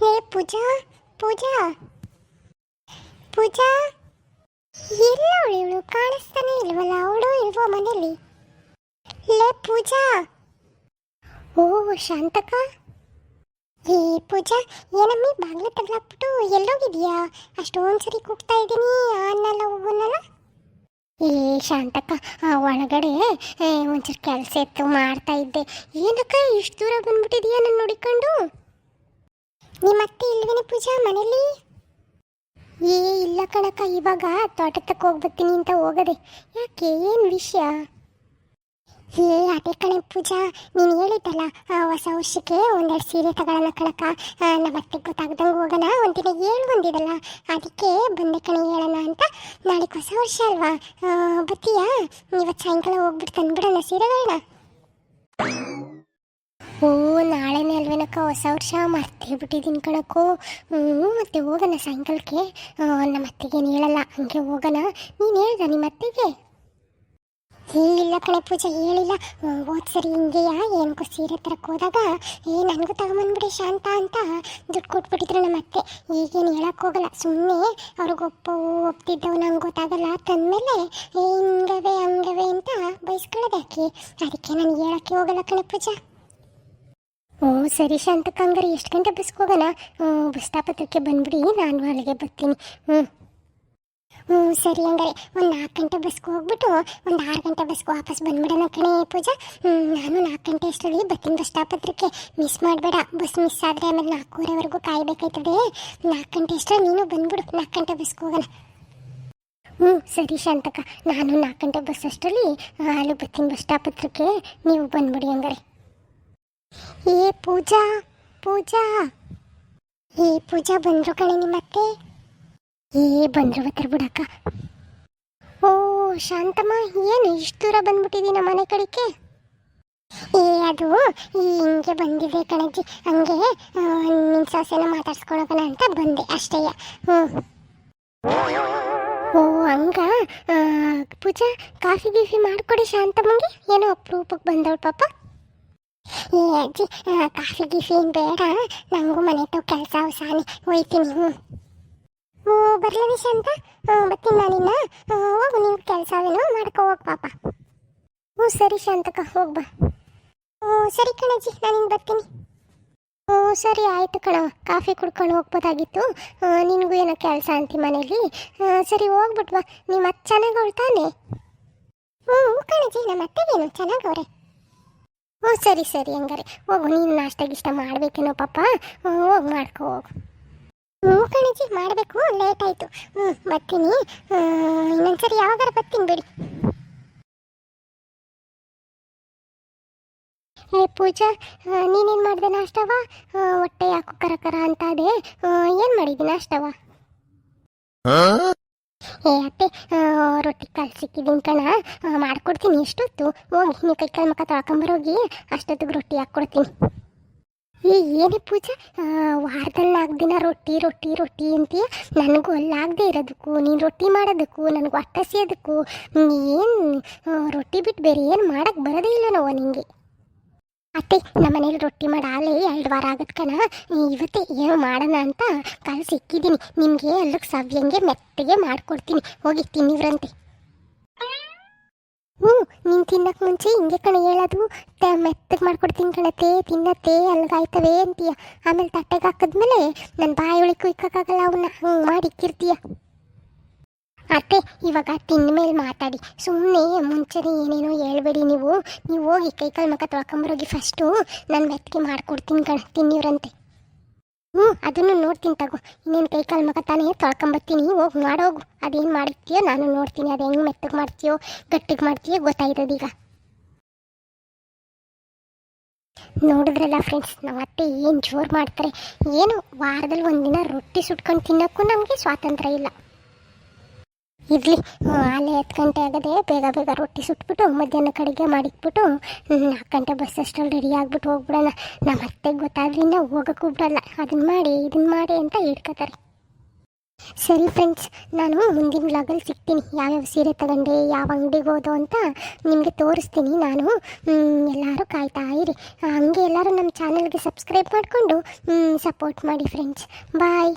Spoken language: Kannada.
ಹೇ ಪೂಜಾ ಪೂಜಾ. ಪೂಜಾ, ಎಲ್ಲ ಇವಳು ಕಾಣಿಸ್ತಾನೆ ಇಲ್ವಲ್ಲ, ಅವಳು ಇಲ್ವೋ ಮನೆಯಲ್ಲಿ ಲೇ ಪೂಜಾ. ಓ ಶಾಂತಕ ಏ ಪೂಜಾ, ಏನಮ್ಮಿ, ಬಾಗಿಲು ತಗ್ಲಾಕ್ಬಿಟ್ಟು ಎಲ್ಲೋಗಿದ್ಯಾ? ಅಷ್ಟೊಂದು ಸರಿ ಕೂಗ್ತಾ ಇದ್ದೀನಿ ಅನ್ನಲ್ಲ ಹೋಗೋನಲ್ಲ ಏ ಶಾಂತಕ್ಕ ಒಳಗಡೆ ಒಂಚೂರು ಕೆಲಸ ಇತ್ತು, ಮಾಡ್ತಾ ಇದ್ದೆ. ಏನಕ್ಕ, ಇಷ್ಟು ದೂರ ಬಂದ್ಬಿಟ್ಟಿದೀಯ ನನ್ನ ನೋಡಿಕೊಂಡು? ನಿಮ್ಮ ಅತ್ತೆ ಇಲ್ವೇನೆ ಪೂಜಾ ಮನೇಲಿ? ಏ, ಇಲ್ಲ ಕಣಕ್ಕ, ಇವಾಗ ತೋಟಕ್ಕೆ ಹೋಗ್ಬರ್ತೀನಿ ಅಂತ ಹೋಗದೆ. ಯಾಕೆ, ಏನು ವಿಷಯ? ಏ, ಅದೇ ಕಣೆ ಪೂಜಾ, ನೀನು ಹೇಳಿದ್ದಲ್ಲ ಹೊಸ ವರ್ಷಕ್ಕೆ ಒಂದೆರಡು ಸೀರೆ ತಗೊಳ್ಳೋಣ ಕಣಕ್ಕ. ನಮ್ಮ ಅತ್ತೆಗೆ ಗೊತ್ತಾಗ್ದಂಗೆ ಹೋಗೋಣ, ಒಂದಿನ ಏಳು ಬಂದಿದಲ್ಲ ಅದಕ್ಕೆ ಬಂದೆ ಕಣೆ ಹೇಳೋಣ ಅಂತ. ನಾಳೆ ಹೊಸ ವರ್ಷ ಅಲ್ವಾ? ಬರ್ತೀಯಾ ಇವತ್ತು ಸಾಯಂಕಾಲ ಹೋಗ್ಬಿಟ್ಟು ತಂದ್ಬಿಡೋಣ ಸೀರೆಗಳನ್ನ ಹೊಸ ವರ್ಷ ಮರ್ತೇ ಬಿಟ್ಟಿದ್ದೀನಿ ಕಣಕ್ಕೋ. ಹ್ಞೂ ಮತ್ತೆ ಹೋಗೋಣ ಸಾಯಂಕಾಲಕ್ಕೆ. ನಮ್ಮ ಅತ್ತೆಗೇನು ಹೇಳಲ್ಲ, ಹಂಗೆ ಹೋಗೋಣ. ನೀನು ಹೇಳ್ದ ನಿಮ್ಮ ಅತ್ತೆಗೆ? ಇಲ್ಲ ಕಣೆ ಪೂಜೆ, ಹೇಳಿಲ್ಲ. ಹೋದ್ ಸರಿ ಹಿಂಗೆಯಾ? ಏನಕ್ಕೂ ಸೀರೆ ತರಕ್ಕೆ ಹೋದಾಗ? ಏ, ನನಗೂ ತಗೊಂಬಂದ್ಬಿಡಿ ಶಾಂತ ಅಂತ ದುಡ್ಡು ಕೊಟ್ಬಿಟ್ಟಿದ್ರು ನಮ್ಮ ಅತ್ತೆ. ಈಗೇನು ಹೇಳಕ್ ಹೋಗಲ್ಲ. ಸುಮ್ಮನೆ ಅವ್ರಿಗೆ ಒಪ್ಪವು ಒಪ್ತಿದ್ದವು ನಂಗೆ ಗೊತ್ತಾಗಲ್ಲ. ತಂದಮೇಲೆ ಹಿಂಗವೆ, ಹಂಗವೆ ಅಂತ ಬಯಸ್ಕೊಳ್ಳೋದಾಕಿ ಅದಕ್ಕೆ ನಾನು ಹೇಳಕ್ಕೆ ಹೋಗಲ್ಲ ಕಣೆ ಪೂಜಾ. ಓ ಸರಿ ಶಾಂತಕ್ಕ ಹಂಗಾರೆ ಎಷ್ಟು ಗಂಟೆ ಬಸ್ಗೆ ಹೋಗೋಣ? ಬಸ್ ಸ್ಟಾಪ್ ಹತ್ರಕ್ಕೆ ಬಂದ್ಬಿಡಿ, ನಾನು ಅಲ್ಲಿಗೆ ಬರ್ತೀನಿ. ಹ್ಞೂ ಹ್ಞೂ ಸರಿ ಹಂಗಾರೆ. ಒಂದು ನಾಲ್ಕು ಗಂಟೆ ಬಸ್ಗೆ ಹೋಗ್ಬಿಟ್ಟು, ಒಂದು ಆರು ಗಂಟೆ ಬಸ್ಗೆ ವಾಪಸ್ ಬಂದ್ಬಿಡೋಣ ಕಣೆ ಪೂಜಾ. ನಾನು ನಾಲ್ಕು ಗಂಟೆ ಅಷ್ಟರಲ್ಲಿ ಬರ್ತೀನಿ ಬಸ್ ಸ್ಟಾಪ್ ಹತ್ರಕ್ಕೆ. ಮಿಸ್ ಮಾಡಬೇಡ, ಬಸ್ ಮಿಸ್ ಆದರೆ ಆಮೇಲೆ ನಾಲ್ಕೂವರೆವರೆಗೂ ಕಾಯಬೇಕಾಯ್ತದೆ. ನಾಲ್ಕು ಗಂಟೆ ಅಷ್ಟರಲ್ಲಿ ನೀನು ಬಂದ್ಬಿಡು ನಾಲ್ಕು ಗಂಟೆ ಬಸ್ಗೆ ಹೋಗೋಣ. ಹ್ಞೂ ಸರಿ ಶಾಂತಕ್ಕ ನಾನು ನಾಲ್ಕು ಗಂಟೆ ಬಸ್ ಅಷ್ಟರಲ್ಲಿ ಅಲ್ಲಿ ಬರ್ತೀನಿ ಬಸ್ ಸ್ಟಾಪ್ ಹತ್ರಕ್ಕೆ. ನೀವು ಬಂದ್ಬಿಡಿ ಹಂಗಾರೆ. ಏ ಪೂಜಾ ಪೂಜಾ. ಏ ಪೂಜಾ, ಬಂದ್ರು ಕಣೆ ನಿಮ್ಮತ್ತೆ. ಏ ಬಂದ್ರು ಬತ್ತರ ಬಿಡಕ್ಕ. ಓ, ಶಾಂತಮ್ಮ, ಏನು ಇಷ್ಟು ದೂರ ಬಂದ್ಬಿಟ್ಟಿದ್ದೀನ ನಮ್ಮ ಮನೆ ಕಡೆಗೆ? ಏ, ಅದು ಹಿಂಗೆ ಬಂದಿದೆ ಕಣಜ್ಜಿ. ಹಂಗೆ ನಿನ್ನ ಸಾಸೆನ ಮಾತಾಡ್ಸ್ಕೊಳಕಣ ಅಂತ ಬಂದೆ ಅಷ್ಟೇ. ಹ್ಞೂ. ಓ, ಹಂಗ? ಪೂಜಾ, ಕಾಫಿ ಗೀಫಿ ಮಾಡಿಕೊಡಿ ಶಾಂತಮ್ಮಂಗೆ. ಏನೋ ಅಪ್ರೂಪಕ್ಕೆ ಬಂದವಳು ಪಾಪ. ಏ ಅಜ್ಜಿ ಕಾಫಿ ಗೀಫಿ ಬೇಡ? ನನಗೂ ಮನೆ ತೋ ಕೆಲಸ, ಸಾನಿ, ಹೋಯ್ತೀನಿ. ಹ್ಞೂ ಹ್ಞೂ ಬರಲ ಶಾಂತ ಹ್ಞೂ ಬರ್ತೀನಿ ನಾನಿನ್ನ ಹೋಗು ನಿನ್ಗೆ ಕೆಲಸ ಅವೇನೋ ಮಾಡ್ಕೊ ಹೋಗ್ ಪಾಪ. ಹ್ಞೂ ಸರಿ ಶಾಂತಕ್ಕ ಹೋಗ್ಬಾ ಹ್ಞೂ ಸರಿ ಕಣಜ್ಜಿ ನಾನಿನ್ನು ಬರ್ತೀನಿ. ಹ್ಞೂ ಸರಿ ಆಯಿತು ಕಣ, ಕಾಫಿ ಕುಡ್ಕೊಂಡು ಹೋಗ್ಬೋದಾಗಿತ್ತು. ನಿನಗೂ ಏನೋ ಕೆಲಸ ಅಂತಿ ಮನೇಲಿ. ಸರಿ ಹೋಗ್ಬಿಟ್ವಾ ನಿಮ್ಮ ಮತ್ತೆ ಚೆನ್ನಾಗಿ ತಾನೆ? ಹ್ಞೂ ಕಣಜ್ಜಿ ನಮ್ಮ ಅತ್ತೆಗೇನು ಚೆನ್ನಾಗವ್ರೆ ಹ್ಞೂ ಸರಿ ಸರಿ ಹಂಗಾರೆ. ಹೋಗು ನೀನು ನಾಷ್ಟ ಗಿಷ್ಟ ಮಾಡಬೇಕೇನೋ ಪಾಪ. ಹೋಗಿ ಮಾಡ್ಕೊ ಹೋಗು. ಹ್ಞೂ ಕಣಜಿ ಮಾಡಬೇಕು ಲೇಟ್ ಆಯಿತು. ಹ್ಞೂ ಬರ್ತೀನಿ. ಇನ್ನೊಂದ್ಸರಿ ಯಾವಾಗಾರ ಬರ್ತೀನಿ ಬಿಡಿ. ಏ ಪೂಜಾ ನೀನೇನು ಮಾಡಿದೆ ನಾಷ್ಟವ? ಹೊಟ್ಟೆ ಯಾಕು ಕರ ಕರ ಅಂತ ಅದೇ. ಏನು ಮಾಡಿದ್ದೆ ನಾಷ್ಟವ? ಏ ಅತ್ತೆ ರೊಟ್ಟಿ ಕಾಲು ಸಿಕ್ಕಿದ್ದೀನಿ ಕಣ ಮಾಡ್ಕೊಡ್ತೀನಿ ಎಷ್ಟೊತ್ತು ಹೋಗಿ ನೀವು ಕೈ ಕಾಲು ಮುಖ ತೊಳ್ಕೊಂಬರೋಗಿ ಅಷ್ಟೊತ್ತಿಗೆ ರೊಟ್ಟಿ ಹಾಕ್ಕೊಡ್ತೀನಿ. ಈ ಏನೇ ಪೂಜಾ ವಾರದಲ್ಲಿ ನಾಲ್ಕು ದಿನ ರೊಟ್ಟಿ ರೊಟ್ಟಿ ರೊಟ್ಟಿ ಅಂತೀಯ? ನನಗೂ ಅಲ್ಲಾಗದೆ ಇರೋದಕ್ಕೂ, ನೀನು ರೊಟ್ಟಿ ಮಾಡೋದಕ್ಕೂ, ನನಗೆ ಹೊಟ್ಟೆ ಸೇದಕ್ಕೂ ಏನು ರೊಟ್ಟಿ ಬಿಟ್ಟು ಬೇರೆ ಏನು ಮಾಡೋಕ್ಕೆ ಬರೋದೇ ಇಲ್ಲ ನಾವು ನಿಂಗೆ. ಅತ್ತೆ ನಮ್ಮ ಮನೇಲಿ ರೊಟ್ಟಿ ಮಾಡಿ ಆಲೇ ಎರಡು ವಾರ ಆಗತ್ ಕಣ. ಇವತ್ತೇ ಏನು ಮಾಡೋಣ ಅಂತ ಕಾಲು ಸಿಕ್ಕಿದ್ದೀನಿ ನಿಮಗೆ ಅಲ್ಲಿಗೆ ಸವ್ಯಂಗೆ ಮೆತ್ತಗೆ ಮಾಡ್ಕೊಡ್ತೀನಿ. ಹೋಗಿ ತಿನ್ನಿವ್ರಂತೆ. ಹ್ಞೂ, ನೀನು ತಿನ್ನಕ್ಕೆ ಮುಂಚೆ ಹಿಂಗೆ ಕಣ ಹೇಳೋದು. ತ, ಮೆತ್ತಗೆ ಮಾಡ್ಕೊಡ್ತೀನಿ ಕಣತೆ, ತಿನ್ನತ್ತೆ, ಅಲ್ಗಾಯ್ತವೆ ಅಂತೀಯ. ಆಮೇಲೆ ತಟ್ಟೆಗೆ ಹಾಕಿದ್ಮೇಲೆ ನನ್ನ ಬಾಯಿ ಒಳಗೆ ಇಕ್ಕೋಕ್ಕಾಗಲ್ಲ ಅವನ್ನ ಹಂಗೆ ಮಾಡಿ ಇಕ್ಕಿರ್ತೀಯ. ಅತ್ತೆ, ಇವಾಗ ತಿಂದ ಮೇಲೆ ಮಾತಾಡಿ. ಸುಮ್ಮನೆ ಮುಂಚೆನೇ ಏನೇನೋ ಹೇಳ್ಬೇಡಿ ನೀವು. ನೀವು ಹೋಗಿ ಕೈ ಕಾಲು ಮಕ್ಕ ತೊಳ್ಕೊಂಬರೋಗಿ ಫಸ್ಟು ನಾನು ಮೆತ್ತಗೆ ಮಾಡ್ಕೊಡ್ತೀನಿ ಕಣ, ತಿನ್ನಿವ್ರಂತೆ. ಹ್ಞೂ, ಅದನ್ನು ನೋಡ್ತೀನಿ ತಗೋ. ಇನ್ನೇನು ಕೈ ಕಾಲು ಮಕ್ಕ ತಾನೇ ತೊಳ್ಕೊಂಬರ್ತೀನಿ ಹೋಗಿ ಮಾಡೋಗು ಅದೇನು ಮಾಡಿರ್ತೀಯೋ ನಾನು ನೋಡ್ತೀನಿ. ಅದು ಹೆಂಗೆ ಮೆತ್ತಗೆ ಮಾಡ್ತೀಯೋ, ಗಟ್ಟಿಗೆ ಮಾಡ್ತೀಯೋ ಗೊತ್ತಾಯ್ತದೀಗ ನೋಡಿದ್ರಲ್ಲ ಫ್ರೆಂಡ್ಸ್ ನಮ್ಮ ಅತ್ತೆ ಏನು ಜೋರು ಮಾಡ್ತಾರೆ. ಏನು ವಾರದಲ್ಲಿ ಒಂದಿನ ರೊಟ್ಟಿ ಸುಟ್ಕೊಂಡು ತಿನ್ನೋಕ್ಕೂ ನಮಗೆ ಸ್ವಾತಂತ್ರ್ಯ ಇಲ್ಲ. ಇರಲಿ. ಅಲ್ಲೇ ಹತ್ತು ಗಂಟೆ ಆಗದೆ ಬೇಗ ಬೇಗ ರೊಟ್ಟಿ ಸುಟ್ಬಿಟ್ಟು ಮಧ್ಯಾಹ್ನ ಕಡೆಗೆ ಮಾಡಿಟ್ಬಿಟ್ಟು ನಾಲ್ಕು ಗಂಟೆ ಬಸ್ ರೆಡಿ ಆಗಿಬಿಟ್ಟು ಹೋಗ್ಬಿಡೋಣ. ನಮ್ಮ ಅತ್ತೆಗೆ ಗೊತ್ತಾದ್ರಿಂದ ಹೋಗೋಕ್ಕೂ ಬಿಡಲ್ಲ ಅದನ್ನ ಮಾಡಿ ಇದನ್ನು ಮಾಡಿ ಅಂತ ಹಿಡ್ಕೋತಾರೆ. ಸರಿ ಫ್ರೆಂಡ್ಸ್ ನಾನು ಮುಂದಿನ ವ್ಲಾಗಲ್ಲಿ ಸಿಗ್ತೀನಿ. ಯಾವ್ಯಾವ ಸೀರೆ ತಗೊಂಡೆ, ಯಾವ ಅಂಗಡಿಗೆ ಹೋದೋ ಅಂತ ನಿಮಗೆ ತೋರಿಸ್ತೀನಿ. ನಾನು ಎಲ್ಲರೂ ಕಾಯ್ತಾ ಇರಿ. ಹಂಗೆ ಎಲ್ಲರೂ ನಮ್ಮ ಚಾನಲ್ಗೆ ಸಬ್ಸ್ಕ್ರೈಬ್ ಮಾಡಿಕೊಂಡು ಸಪೋರ್ಟ್ ಮಾಡಿ ಫ್ರೆಂಡ್ಸ್ ಬಾಯ್